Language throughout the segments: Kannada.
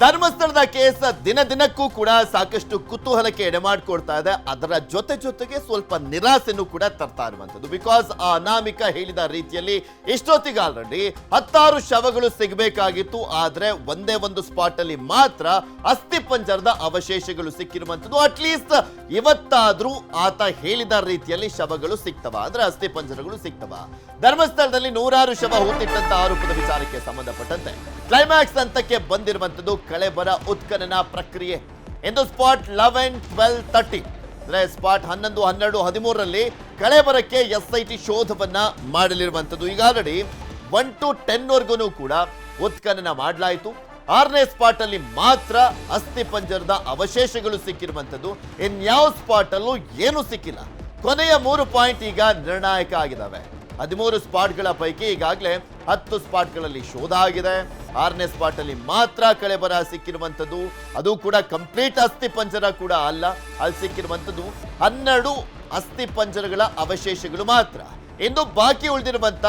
ಧರ್ಮಸ್ಥಳದ ಕೇಸ್ ದಿನ ದಿನಕ್ಕೂ ಕೂಡ ಸಾಕಷ್ಟು ಕುತೂಹಲಕ್ಕೆ ಎಡೆಮಾಡ್ಕೊಡ್ತಾ ಇದೆ. ಅದರ ಜೊತೆ ಜೊತೆಗೆ ಸ್ವಲ್ಪ ನಿರಾಸೆನೂ ಕೂಡ ತರ್ತಾ ಇರುವಂತದ್ದು ಬಿಕಾಸ್ ಆ ಅನಾಮಿಕ ಹೇಳಿದ ರೀತಿಯಲ್ಲಿ ಇಷ್ಟೊತ್ತಿಗೆ ಆಲ್ರೆಡಿ ಹತ್ತಾರು ಶವಗಳು ಸಿಗಬೇಕಾಗಿತ್ತು. ಆದರೆ ಒಂದೇ ಒಂದು ಸ್ಪಾಟ್ ಅಲ್ಲಿ ಮಾತ್ರ ಅಸ್ಥಿ ಪಂಜರದ ಅವಶೇಷಗಳು ಸಿಕ್ಕಿರುವಂತದ್ದು ಅಟ್ಲೀಸ್ಟ್ ಇವತ್ತಾದ್ರೂ ಆತ ಹೇಳಿದ ರೀತಿಯಲ್ಲಿ ಶವಗಳು ಸಿಗ್ತವ. ಅಂದ್ರೆ ಅಸ್ಥಿ ಪಂಜರಗಳು ಸಿಗ್ತವ. ಧರ್ಮಸ್ಥಳದಲ್ಲಿ ನೂರಾರು ಶವ ಹೂತಿಟ್ಟಂತ ಆರೋಪದ ವಿಚಾರಕ್ಕೆ ಸಂಬಂಧಪಟ್ಟಂತೆ ಕ್ಲೈಮ್ಯಾಕ್ಸ್ ಹಂತಕ್ಕೆ ಬಂದಿರುವಂತದ್ದು ಕಳೆಬರ ಉತ್ಖನನ ಪ್ರಕ್ರಿಯೆ. ಎಂದು ಸ್ಪಾಟ್ ಲೆವೆನ್ ಟ್ವೆಲ್ ತರ್ಟಿ ಅಂದ್ರೆ ಸ್ಪಾಟ್ ಹನ್ನೊಂದು, ಹನ್ನೆರಡು, ಹದಿಮೂರರಲ್ಲಿ ಕಳೆಬರಕ್ಕೆ ಎಸ್ ಐ ಟಿ ಶೋಧವನ್ನ ಮಾಡಲಿರುವಂತದ್ದು ಈಗ ಆಲ್ರೆಡಿ ಒನ್ ಟು ಟೆನ್ ವರ್ಗೂ ಕೂಡ ಉತ್ಖನನ ಮಾಡಲಾಯಿತು. ಆರನೇ ಸ್ಪಾಟ್ ಅಲ್ಲಿ ಮಾತ್ರ ಅಸ್ಥಿ ಪಂಜರದ ಅವಶೇಷಗಳು ಸಿಕ್ಕಿರುವಂತದ್ದು ಇನ್ಯಾವ ಸ್ಪಾಟ್ ಅಲ್ಲೂ ಏನು ಸಿಕ್ಕಿಲ್ಲ. ಕೊನೆಯ ಮೂರು ಪಾಯಿಂಟ್ ಈಗ ನಿರ್ಣಾಯಕ ಆಗಿದಾವೆ. ಹದಿಮೂರು ಸ್ಪಾಟ್ಗಳ ಪೈಕಿ ಈಗಾಗಲೇ ಹತ್ತು ಸ್ಪಾಟ್ಗಳಲ್ಲಿ ಶೋಧ ಆಗಿದೆ. ಆರನೇ ಸ್ಪಾಟ್ ಅಲ್ಲಿ ಮಾತ್ರ ಕಳೆಬರ ಸಿಕ್ಕಿರುವಂಥದ್ದು. ಅದು ಕೂಡ ಕಂಪ್ಲೀಟ್ ಅಸ್ಥಿ ಪಂಜರ ಕೂಡ ಅಲ್ಲ. ಅಲ್ಲಿ ಸಿಕ್ಕಿರುವಂಥದ್ದು ಹನ್ನೆರಡು ಅಸ್ಥಿ ಪಂಜರಗಳ ಅವಶೇಷಗಳು ಮಾತ್ರ. ಇನ್ನು ಬಾಕಿ ಉಳಿದಿರುವಂತ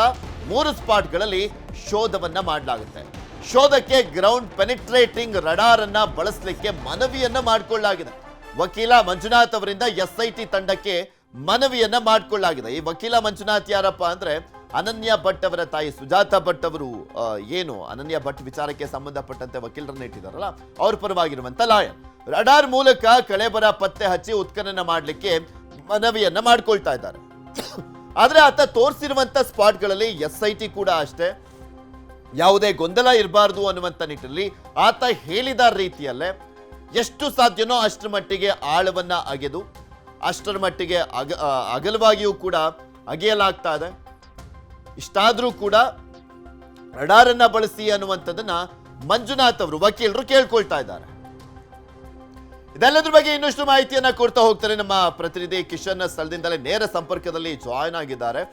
ಮೂರು ಸ್ಪಾಟ್ಗಳಲ್ಲಿ ಶೋಧವನ್ನ ಮಾಡಲಾಗುತ್ತೆ. ಶೋಧಕ್ಕೆ ಗ್ರೌಂಡ್ ಪೆನಿಟ್ರೇಟಿಂಗ್ ರಡಾರ್ ಅನ್ನ ಬಳಸಲಿಕ್ಕೆ ಮನವಿಯನ್ನ ಮಾಡಿಕೊಳ್ಳಲಾಗಿದೆ. ವಕೀಲ ಮಂಜುನಾಥ್ ಅವರಿಂದ ಎಸ್ಐಟಿ ತಂಡಕ್ಕೆ ಮನವಿಯನ್ನ ಮಾಡಿಕೊಳ್ಳಲಾಗಿದೆ ಈ ವಕೀಲ ಮಂಜುನಾಥ್ ಯಾರಪ್ಪ ಅಂದ್ರೆ, ಅನನ್ಯ ಭಟ್ ಅವರ ತಾಯಿ ಸುಜಾತ ಭಟ್ ಅವರು ಏನು ಅನನ್ಯ ಭಟ್ ವಿಚಾರಕ್ಕೆ ಸಂಬಂಧಪಟ್ಟಂತೆ ವಕೀಲರನ್ನ ಇಟ್ಟಿದಾರಲ್ಲ, ಅವ್ರ ಪರವಾಗಿರುವಂತ ಲಾಯರ್. ರಡಾರ್ ಮೂಲಕ ಕಳೆಬರ ಪತ್ತೆ ಹಚ್ಚಿ ಉತ್ಖನನ ಮಾಡಲಿಕ್ಕೆ ಮನವಿಯನ್ನ ಮಾಡ್ಕೊಳ್ತಾ ಇದ್ದಾರೆ. ಆದ್ರೆ ಆತ ತೋರಿಸಿರುವಂತ ಸ್ಪಾಟ್ಗಳಲ್ಲಿ ಎಸ್ ಐ ಟಿ ಕೂಡ ಅಷ್ಟೇ. ಯಾವುದೇ ಗೊಂದಲ ಇರಬಾರ್ದು ಅನ್ನುವಂಥ ನಿಟ್ಟಿನಲ್ಲಿ ಆತ ಹೇಳಿದ ರೀತಿಯಲ್ಲೇ, ಎಷ್ಟು ಸಾಧ್ಯನೋ ಅಷ್ಟರ ಮಟ್ಟಿಗೆ ಆಳವನ್ನ ಅಗೆದು ಅಷ್ಟರ ಮಟ್ಟಿಗೆ ಅಗ ಅಗಲವಾಗಿಯೂ ಕೂಡ ಅಗೆಯಲಾಗ್ತಾ ಇದೆ. ಇಷ್ಟಾದರೂ ಕೂಡ ರಡಾರನ್ನ ಬಳಸಿ ಅನ್ನುವಂಥದ್ದನ್ನ ಮಂಜುನಾಥ್ ಅವರು, ವಕೀಲರು ಕೇಳ್ಕೊಳ್ತಾ ಇದ್ದಾರೆ. ಇದೆಲ್ಲದ್ರ ಬಗ್ಗೆ ಇನ್ನಷ್ಟು ಮಾಹಿತಿಯನ್ನ ಕೊಡ್ತಾ ಹೋಗ್ತಾರೆ ನಮ್ಮ ಪ್ರತಿನಿಧಿ ಕಿಶನ್ ಸ್ಥಳದಿಂದಲೇ ನೇರ ಸಂಪರ್ಕದಲ್ಲಿ ಜಾಯ್ನ್ ಆಗಿದ್ದಾರೆ.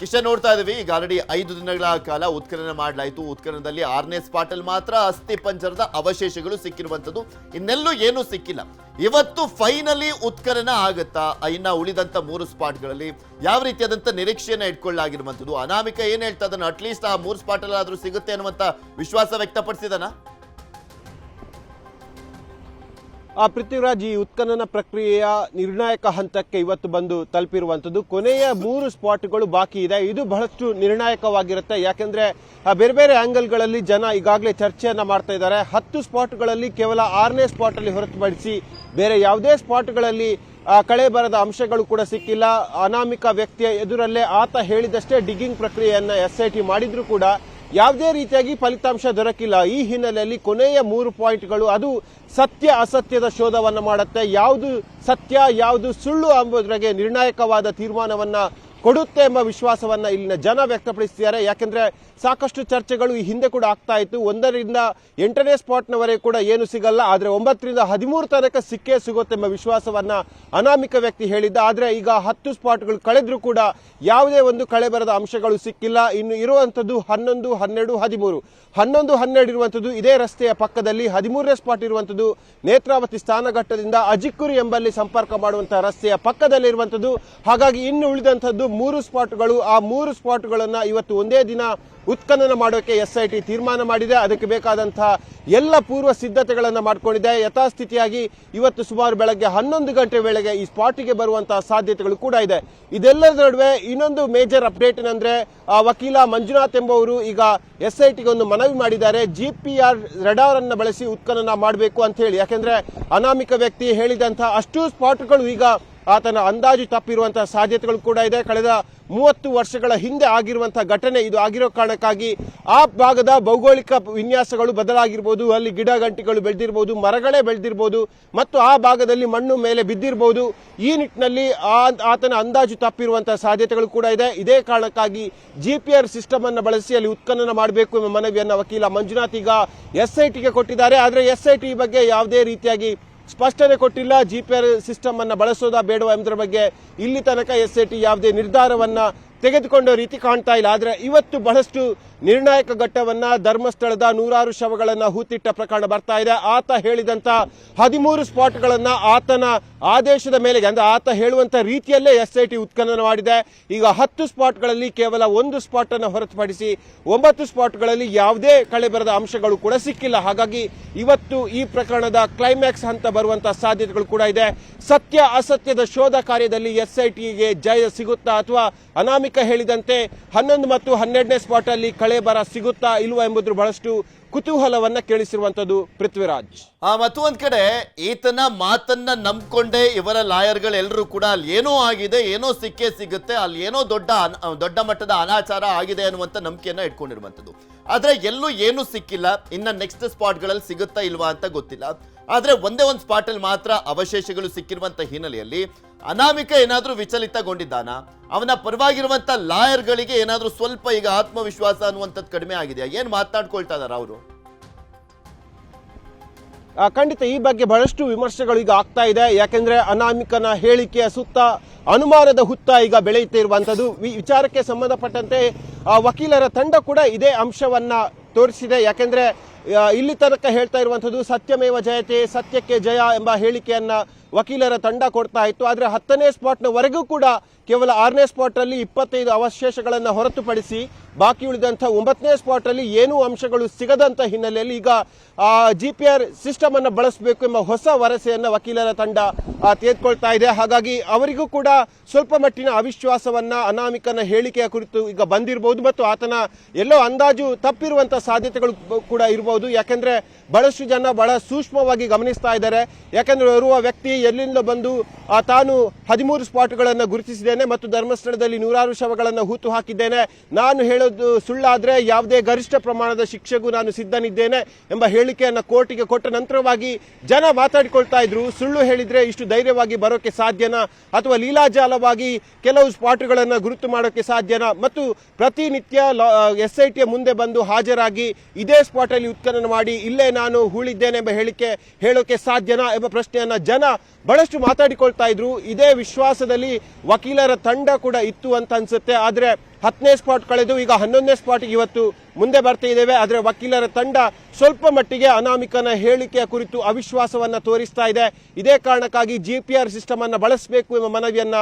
ಕಿಶನ್ ನೋಡ್ತಾ ಇದೀವಿ ಈಗ ಆಲ್ರೆಡಿ ಐದು ದಿನಗಳ ಕಾಲ ಉತ್ಖನನ ಮಾಡಲಾಯಿತು. ಉತ್ಖನನದಲ್ಲಿ ಆರನೇ ಸ್ಪಾಟ್ ಮಾತ್ರ ಅಸ್ಥಿ ಪಂಜರದ ಅವಶೇಷಗಳು ಸಿಕ್ಕಿರುವಂತದ್ದು ಇನ್ನೆಲ್ಲೂ ಏನೂ ಸಿಕ್ಕಿಲ್ಲ. ಇವತ್ತು ಫೈನಲಿ ಉತ್ಖನನ ಆಗುತ್ತಾ? ಇನ್ನ ಉಳಿದಂತ ಮೂರು ಸ್ಪಾಟ್ಗಳಲ್ಲಿ ಯಾವ ರೀತಿಯಾದಂಥ ನಿರೀಕ್ಷೆಯನ್ನ ಇಟ್ಕೊಳ್ಳಾಗಿರುವಂಥದ್ದು ಅನಾಮಿಕ ಏನ್ ಹೇಳ್ತಾ ಅದನ್ನು ಅಟ್ಲೀಸ್ಟ್ ಆ ಮೂರು ಸ್ಪಾಟ್ ಸಿಗುತ್ತೆ ಅನ್ನುವಂತ ವಿಶ್ವಾಸ ವ್ಯಕ್ತಪಡಿಸಿದನ ಆ ಪೃಥ್ವಿರಾಜ್ ಈ ಉತ್ಖನನ ಪ್ರಕ್ರಿಯೆಯ ನಿರ್ಣಾಯಕ ಹಂತಕ್ಕೆ ಇವತ್ತು ಬಂದು ತಲುಪಿರುವಂತದ್ದು ಕೊನೆಯ ಮೂರು ಸ್ಪಾಟ್ಗಳು ಬಾಕಿ ಇದೆ. ಇದು ಬಹಳಷ್ಟು ನಿರ್ಣಾಯಕವಾಗಿರುತ್ತೆ. ಯಾಕೆಂದ್ರೆ ಬೇರೆ ಬೇರೆ ಆಂಗಲ್ಗಳಲ್ಲಿ ಜನ ಈಗಾಗಲೇ ಚರ್ಚೆಯನ್ನು ಮಾಡ್ತಾ ಇದ್ದಾರೆ. ಹತ್ತು ಸ್ಪಾಟ್ಗಳಲ್ಲಿ ಕೇವಲ ಆರನೇ ಸ್ಪಾಟ್ ಅಲ್ಲಿ ಹೊರತುಪಡಿಸಿ ಬೇರೆ ಯಾವುದೇ ಸ್ಪಾಟ್ಗಳಲ್ಲಿ ಕಳೆ ಬರದ ಅಂಶಗಳು ಕೂಡ ಸಿಕ್ಕಿಲ್ಲ. ಅನಾಮಿಕ ವ್ಯಕ್ತಿಯ ಎದುರಲ್ಲೇ ಆತ ಹೇಳಿದಷ್ಟೇ ಡಿಗ್ಗಿಂಗ್ ಪ್ರಕ್ರಿಯೆಯನ್ನು ಎಸ್ ಐ ಟಿ ಮಾಡಿದ್ರು ಕೂಡ ಯಾವುದೇ ರೀತಿಯಾಗಿ ಫಲಿತಾಂಶ ದೊರಕಿಲ್ಲ. ಈ ಹಿನ್ನೆಲೆಯಲ್ಲಿ ಕೊನೆಯ ಮೂರು ಪಾಯಿಂಟ್ಗಳು ಅದು ಸತ್ಯ ಅಸತ್ಯದ ಶೋಧವನ್ನು ಮಾಡುತ್ತೆ. ಯಾವುದು ಸತ್ಯ, ಯಾವುದು ಸುಳ್ಳು ಎಂಬುದರಿಗೆ ನಿರ್ಣಾಯಕವಾದ ತೀರ್ಮಾನವನ್ನ ಕೊಡುತ್ತೆ ಎಂಬ ವಿಶ್ವಾಸವನ್ನ ಇಲ್ಲಿನ ಜನ ವ್ಯಕ್ತಪಡಿಸಿದ್ದಾರೆ ಯಾಕೆಂದ್ರೆ ಸಾಕಷ್ಟು ಚರ್ಚೆಗಳು ಈ ಹಿಂದೆ ಕೂಡ ಆಗ್ತಾ ಇತ್ತು. ಒಂದರಿಂದ ಎಂಟನೇ ಸ್ಪಾಟ್ನವರೆಗೆ ಕೂಡ ಏನು ಸಿಗಲ್ಲ. ಆದ್ರೆ ಒಂಬತ್ತರಿಂದ ಹದಿಮೂರು ತನಕ ಸಿಕ್ಕೇ ಸಿಗುತ್ತೆ ಎಂಬ ವಿಶ್ವಾಸವನ್ನ ಅನಾಮಿಕ ವ್ಯಕ್ತಿ ಹೇಳಿದ್ದ. ಆದ್ರೆ ಈಗ ಹತ್ತು ಸ್ಪಾಟ್ಗಳು ಕಳೆದ್ರೂ ಕೂಡ ಯಾವುದೇ ಒಂದು ಕಳೆ ಬರದ ಅಂಶಗಳು ಸಿಕ್ಕಿಲ್ಲ. ಇನ್ನು ಇರುವಂತದ್ದು ಹನ್ನೊಂದು, ಹನ್ನೆರಡು, ಹದಿಮೂರು. ಹನ್ನೊಂದು, ಹನ್ನೆರಡು ಇರುವಂತದ್ದು ಇದೇ ರಸ್ತೆಯ ಪಕ್ಕದಲ್ಲಿ, ಹದಿಮೂರನೇ ಸ್ಪಾಟ್ ಇರುವಂತದ್ದು ನೇತ್ರಾವತಿ ಸ್ಥಾನಘಟ್ಟದಿಂದ ಅಜಿಕ್ಕುರು ಎಂಬಲ್ಲಿ ಸಂಪರ್ಕ ಮಾಡುವಂತಹ ರಸ್ತೆಯ ಪಕ್ಕದಲ್ಲಿರುವಂತದ್ದು ಹಾಗಾಗಿ ಇನ್ನು ಉಳಿದಂತದ್ದು ಮೂರು ಸ್ಪಾಟ್ಗಳು, ಆ ಮೂರು ಸ್ಪಾಟ್ಗಳನ್ನು ಇವತ್ತು ಒಂದೇ ದಿನ ಉತ್ಖನನ ಮಾಡೋಕೆ ಎಸ್ ಐ ಟಿ ತೀರ್ಮಾನ ಮಾಡಿದೆ. ಅದಕ್ಕೆ ಬೇಕಾದಂತಹ ಎಲ್ಲ ಪೂರ್ವ ಸಿದ್ಧತೆಗಳನ್ನು ಮಾಡಿಕೊಂಡಿದೆ. ಯಥಾಸ್ಥಿತಿಯಾಗಿ ಇವತ್ತು ಸುಮಾರು ಬೆಳಗ್ಗೆ ಹನ್ನೊಂದು ಗಂಟೆ ವೇಳೆಗೆ ಈ ಸ್ಪಾಟಿಗೆ ಬರುವಂತಹ ಸಾಧ್ಯತೆಗಳು ಕೂಡ ಇದೆ. ಇದೆಲ್ಲದ ನಡುವೆ ಇನ್ನೊಂದು ಮೇಜರ್ ಅಪ್ಡೇಟ್ ಏನಂದ್ರೆ ಆ ವಕೀಲ ಮಂಜುನಾಥ್ ಎಂಬುವರು ಈಗ ಎಸ್ ಐ ಟಿಗೆ ಒಂದು ಮನವಿ ಮಾಡಿದ್ದಾರೆ. ಜಿ ಪಿ ಆರ್ ರೆಡಾರ್ ಅನ್ನು ಬಳಸಿ ಉತ್ಖನನ ಮಾಡಬೇಕು ಅಂತ ಹೇಳಿ. ಯಾಕೆಂದ್ರೆ ಅನಾಮಿಕ ವ್ಯಕ್ತಿ ಹೇಳಿದಂತಹ ಅಷ್ಟು ಸ್ಪಾಟ್ಗಳು ಈಗ ಆತನ ಅಂದಾಜು ತಪ್ಪಿರುವಂತಹ ಸಾಧ್ಯತೆಗಳು ಕೂಡ ಇದೆ. ಕಳೆದ ಮೂವತ್ತು ವರ್ಷಗಳ ಹಿಂದೆ ಆಗಿರುವಂತಹ ಘಟನೆ ಇದು ಆಗಿರೋ ಕಾರಣಕ್ಕಾಗಿ ಆ ಭಾಗದ ಭೌಗೋಳಿಕ ವಿನ್ಯಾಸಗಳು ಬದಲಾಗಿರ್ಬೋದು, ಅಲ್ಲಿ ಗಿಡ ಗಂಟಿಗಳು ಬೆಳೆದಿರ್ಬೋದು, ಮರಗಳೇ ಬೆಳೆದಿರ್ಬೋದು ಮತ್ತು ಆ ಭಾಗದಲ್ಲಿ ಮಣ್ಣು ಮೇಲೆ ಬಿದ್ದಿರ್ಬೋದು. ಈ ನಿಟ್ಟಿನಲ್ಲಿ ಆತನ ಅಂದಾಜು ತಪ್ಪಿರುವಂತಹ ಸಾಧ್ಯತೆಗಳು ಕೂಡ ಇದೆ. ಇದೇ ಕಾರಣಕ್ಕಾಗಿ ಜಿ ಪಿ ಆರ್ ಸಿಸ್ಟಮ್ ಅನ್ನು ಬಳಸಿ ಅಲ್ಲಿ ಉತ್ಖನನ ಮಾಡಬೇಕು ಎಂಬ ಮನವಿಯನ್ನು ವಕೀಲ ಮಂಜುನಾಥ್ ಈಗ ಎಸ್ ಐ ಕೊಟ್ಟಿದ್ದಾರೆ. ಆದರೆ ಎಸ್ ಐ ಟಿ ಬಗ್ಗೆ ಯಾವುದೇ ರೀತಿಯಾಗಿ ಸ್ಪಷ್ಟನೆ ಕೊಟ್ಟಿಲ್ಲ. ಜಿ ಪಿ ಆರ್ ಸಿಸ್ಟಮ್ ಅನ್ನ ಬಳಸೋದಾ ಬೇಡವಾ ಎಂಬುದರ ಬಗ್ಗೆ ಇಲ್ಲಿ ತನಕ ಎಸ್ ಐ ಟಿ ಯಾವುದೇ ನಿರ್ಧಾರವನ್ನ ತೆಗೆದುಕೊಂಡ ರೀತಿ ಕಾಣ್ತಾ ಇಲ್ಲ. ಆದ್ರೆ ಇವತ್ತು ಬಹಳಷ್ಟು ನಿರ್ಣಾಯಕ ಘಟ್ಟವನ್ನ ಧರ್ಮಸ್ಥಳದ ನೂರಾರು ಶವಗಳನ್ನ ಹೂತಿಟ್ಟ ಪ್ರಕರಣ ಬರ್ತಾ ಇದೆ. ಆತ ಹೇಳಿದಂತ ಹದಿಮೂರು ಸ್ಪಾಟ್ಗಳನ್ನ ಆತನ ಆದೇಶದ ಮೇಲೆಗೆ ಅಂದ್ರೆ ಆತ ಹೇಳುವಂತ ರೀತಿಯಲ್ಲೇ ಎಸ್ ಐ ಟಿ ಉತ್ಖನನ ಮಾಡಿದೆ ಈಗ ಹತ್ತು ಸ್ಪಾಟ್ಗಳಲ್ಲಿ ಕೇವಲ ಒಂದು ಸ್ಪಾಟ್ ಅನ್ನು ಹೊರತುಪಡಿಸಿ ಒಂಬತ್ತು ಸ್ಪಾಟ್ಗಳಲ್ಲಿ ಯಾವುದೇ ಕಳೆಬರದ ಅಂಶಗಳು ಕೂಡ ಸಿಕ್ಕಿಲ್ಲ. ಹಾಗಾಗಿ ಇವತ್ತು ಈ ಪ್ರಕರಣದ ಕ್ಲೈಮ್ಯಾಕ್ಸ್ ಹಂತ ಬರುವಂತಹ ಸಾಧ್ಯತೆಗಳು ಕೂಡ ಇದೆ. ಸತ್ಯ ಅಸತ್ಯದ ಶೋಧ ಕಾರ್ಯದಲ್ಲಿ ಎಸ್ ಐ ಟಿಗೆ ಜಯ ಸಿಗುತ್ತಾ ಅಥವಾ ಅನಾಮಿಕ ಹೇಳಿದಂತೆ ಹನ್ನೊಂದು ಮತ್ತು ಹನ್ನೆರಡನೇ ಸ್ಪಾಟ್ ಅಲ್ಲಿ ಕಳೆಬರ ಸಿಗುತ್ತಾ ಇಲ್ವಾ ಎಂಬುದ್ರ ಬಹಳಷ್ಟು ಕುತೂಹಲವನ್ನ ಕೇಳಿಸಿರುವಂತದ್ದು ಪೃಥ್ವಿರಾಜ್. ಆ ಒಂದ್ ಕಡೆ ಈತನ ಮಾತನ್ನ ನಂಬ್ಕೊಂಡೇ ಇವರ ಲಾಯರ್ಗಳೆಲ್ಲರೂ ಕೂಡ ಅಲ್ಲಿ ಏನೋ ಆಗಿದೆ, ಏನೋ ಸಿಕ್ಕೇ ಸಿಗುತ್ತೆ, ಅಲ್ಲಿ ಏನೋ ದೊಡ್ಡ ದೊಡ್ಡ ಮಟ್ಟದ ಅನಾಚಾರ ಆಗಿದೆ ಅನ್ನುವಂಥ ನಂಬಿಕೆಯನ್ನ ಇಟ್ಕೊಂಡಿರುವಂಥದ್ದು ಆದ್ರೆ ಎಲ್ಲೂ ಏನೂ ಸಿಕ್ಕಿಲ್ಲ, ಇನ್ನ ನೆಕ್ಸ್ಟ್ ಸ್ಪಾಟ್ಗಳಲ್ಲಿ ಸಿಗುತ್ತಾ ಇಲ್ವಾ ಅಂತ ಗೊತ್ತಿಲ್ಲ. ಆದ್ರೆ ಒಂದೇ ಒಂದು ಸ್ಪಾಟಲ್ಲಿ ಮಾತ್ರ ಅವಶೇಷಗಳು ಸಿಕ್ಕಿರುವಂತ ಹಿನ್ನೆಲೆಯಲ್ಲಿ ಅನಾಮಿಕ ಏನಾದರೂ ವಿಚಲಿತಗೊಂಡಿದ್ದಾನ, ಅವನ ಪರವಾಗಿರುವಂತ ಲಾಯರ್ಗಳಿಗೆ ಏನಾದರೂ ಸ್ವಲ್ಪ ಈಗ ಆತ್ಮವಿಶ್ವಾಸ ಅನ್ನುವಂಥದ್ದು ಕಡಿಮೆ ಆಗಿದೆಯಾ? ಏನು ಮಾತನಾಡ್ಕೊಳ್ತಾ ಇದಾರ ಅವರು? ಖಂಡಿತ ಈ ಬಗ್ಗೆ ಬಹಳಷ್ಟು ವಿಮರ್ಶೆಗಳು ಈಗ ಆಗ್ತಾ ಇದೆ. ಯಾಕೆಂದ್ರೆ ಅನಾಮಿಕನ ಹೇಳಿಕೆಯ ಸುತ್ತ ಅನುಮಾನದ ಹುತ್ತ ಈಗ ಬೆಳೆಯುತ್ತಿರುವಂಥದ್ದು ವಿಚಾರಕ್ಕೆ ಸಂಬಂಧಪಟ್ಟಂತೆ ವಕೀಲರ ತಂಡ ಕೂಡ ಇದೇ ಅಂಶವನ್ನ ತೋರಿಸಿದೆ. ಯಾಕೆಂದ್ರೆ ಇಲ್ಲಿ ತನಕ ಹೇಳ್ತಾ ಇರುವಂತದ್ದು ಸತ್ಯಮೇವ ಜಯತೆ, ಸತ್ಯಕ್ಕೆ ಜಯ ಎಂಬ ಹೇಳಿಕೆಯನ್ನ ವಕೀಲರ ತಂಡ ಕೊಡ್ತಾ ಇತ್ತು. ಆದರೆ ಹತ್ತನೇ ಸ್ಪಾಟ್ನವರೆಗೂ ಕೂಡ ಕೇವಲ ಆರನೇ ಸ್ಪಾಟ್ನಲ್ಲಿ ಇಪ್ಪತ್ತೈದು ಅವಶೇಷಗಳನ್ನು ಹೊರತುಪಡಿಸಿ ಬಾಕಿ ಉಳಿದಂಥ ಒಂಬತ್ತನೇ ಸ್ಪಾಟ್ ಅಲ್ಲಿ ಏನೂ ಅಂಶಗಳು ಸಿಗದಂಥ ಹಿನ್ನೆಲೆಯಲ್ಲಿ ಈಗ ಜಿ ಪಿ ಆರ್ ಸಿಸ್ಟಮ್ ಅನ್ನು ಬಳಸಬೇಕು ಎಂಬ ಹೊಸ ವರಸೆಯನ್ನು ವಕೀಲರ ತಂಡ ತೆಗೆದುಕೊಳ್ತಾ ಇದೆ. ಹಾಗಾಗಿ ಅವರಿಗೂ ಕೂಡ ಸ್ವಲ್ಪ ಮಟ್ಟಿನ ಅವಿಶ್ವಾಸವನ್ನ, ಅನಾಮಿಕನ ಹೇಳಿಕೆಯ ಕುರಿತು ಈಗ ಬಂದಿರಬಹುದು ಮತ್ತು ಆತನ ಎಲ್ಲೋ ಅಂದಾಜು ತಪ್ಪಿರುವಂಥ ಸಾಧ್ಯತೆಗಳು ಕೂಡ ಇರಬಹುದು ಯಾಕೆಂದ್ರೆ ಬಹಳಷ್ಟು ಜನ ಬಹಳ ಸೂಕ್ಷ್ಮವಾಗಿ ಗಮನಿಸ್ತಾ ಇದ್ದಾರೆ. ಯಾಕಂದ್ರೆ ಇರುವ ವ್ಯಕ್ತಿ ಎಲ್ಲಿಂದ ಬಂದು ತಾನು ಹದಿಮೂರು ಸ್ಪಾಟ್ಗಳನ್ನು ಗುರುತಿಸಿದ್ದೇನೆ ಮತ್ತು ಧರ್ಮಸ್ಥಳದಲ್ಲಿ ನೂರಾರು ಶವಗಳನ್ನು ಹೂತು ಹಾಕಿದ್ದೇನೆ. ನಾನು ಹೇಳೋದು ಸುಳ್ಳಾದ್ರೆ ಯಾವುದೇ ಗರಿಷ್ಠ ಪ್ರಮಾಣದ ಶಿಕ್ಷೆಗೂ ನಾನು ಸಿದ್ಧನಿದ್ದೇನೆ ಎಂಬ ಹೇಳಿಕೆಯನ್ನು ಕೋರ್ಟಿಗೆ ಕೊಟ್ಟ ನಂತರವಾಗಿ ಜನ ಮಾತಾಡಿಕೊಳ್ತಾ ಇದ್ರು. ಸುಳ್ಳು ಹೇಳಿದ್ರೆ ಇಷ್ಟು ಧೈರ್ಯವಾಗಿ ಬರೋಕೆ ಸಾಧ್ಯನಾ? ಅಥವಾ ಲೀಲಾಜಾಲವಾಗಿ ಕೆಲವು ಸ್ಪಾಟ್ಗಳನ್ನು ಗುರುತು ಮಾಡೋಕೆ ಸಾಧ್ಯನಾ? ಮತ್ತು ಪ್ರತಿನಿತ್ಯ ಎಸ್ ಐ ಟಿಯ ಮುಂದೆ ಬಂದು ಹಾಜರಾಗಿ ಇದೇ ಸ್ಪಾಟಲ್ಲಿ ಉತ್ಖನನ ಮಾಡಿ ಇಲ್ಲೇ ನಾನು ಹೂಳಿದ್ದೇನೆ ಎಂಬ ಹೇಳಿಕೆ ಹೇಳೋಕೆ ಸಾಧ್ಯನಾ ಎಂಬ ಪ್ರಶ್ನೆಯನ್ನು ಜನ ಬಹಳಷ್ಟು ಮಾತಾಡಿಕೊಳ್ತಾ ಇದ್ರು. ಇದೇ ವಿಶ್ವಾಸದಲ್ಲಿ ವಕೀಲರ ತಂಡ ಕೂಡ ಇತ್ತು ಅಂತ ಅನ್ಸುತ್ತೆ. ಆದ್ರೆ ಹತ್ತನೇ ಸ್ಪಾಟ್ ಕಳೆದು ಈಗ ಹನ್ನೊಂದನೇ ಸ್ಪಾಟ್ಗೆ ಇವತ್ತು ಮುಂದೆ ಬರ್ತಾ ಇದ್ದೇವೆ. ಆದರೆ ವಕೀಲರ ತಂಡ ಸ್ವಲ್ಪ ಮಟ್ಟಿಗೆ ಅನಾಮಿಕನ ಹೇಳಿಕೆಯ ಕುರಿತು ಅವಿಶ್ವಾಸವನ್ನ ತೋರಿಸ್ತಾ ಇದೆ. ಇದೇ ಕಾರಣಕ್ಕಾಗಿ ಜಿ ಪಿ ಆರ್ ಸಿಸ್ಟಮ್ ಅನ್ನು ಬಳಸಬೇಕು ಎಂಬ ಮನವಿಯನ್ನ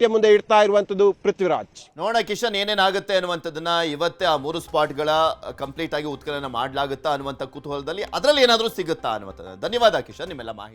ಟಿ ಮುಂದೆ ಇಡ್ತಾ ಇರುವಂತದ್ದು ಪೃಥ್ವಿರಾಜ್. ನೋಡ ಕಿಶನ್, ಏನೇನಾಗುತ್ತೆ ಅನ್ನುವಂಥದ್ದನ್ನ ಇವತ್ತೇ ಆ ಮೂರು ಸ್ಪಾಟ್ಗಳ ಕಂಪ್ಲೀಟ್ ಆಗಿ ಉತ್ಖನನ ಮಾಡಲಾಗುತ್ತಾ ಅನ್ನುವಂಥ ಕುತೂಹಲದಲ್ಲಿ ಅದರಲ್ಲಿ ಏನಾದರೂ ಸಿಗುತ್ತಾ ಅನ್ನುವಂಥದ್ದು. ಧನ್ಯವಾದ ಕಿಶನ್, ನಿಮ್ಮೆಲ್ಲ ಮಾಹಿತಿ.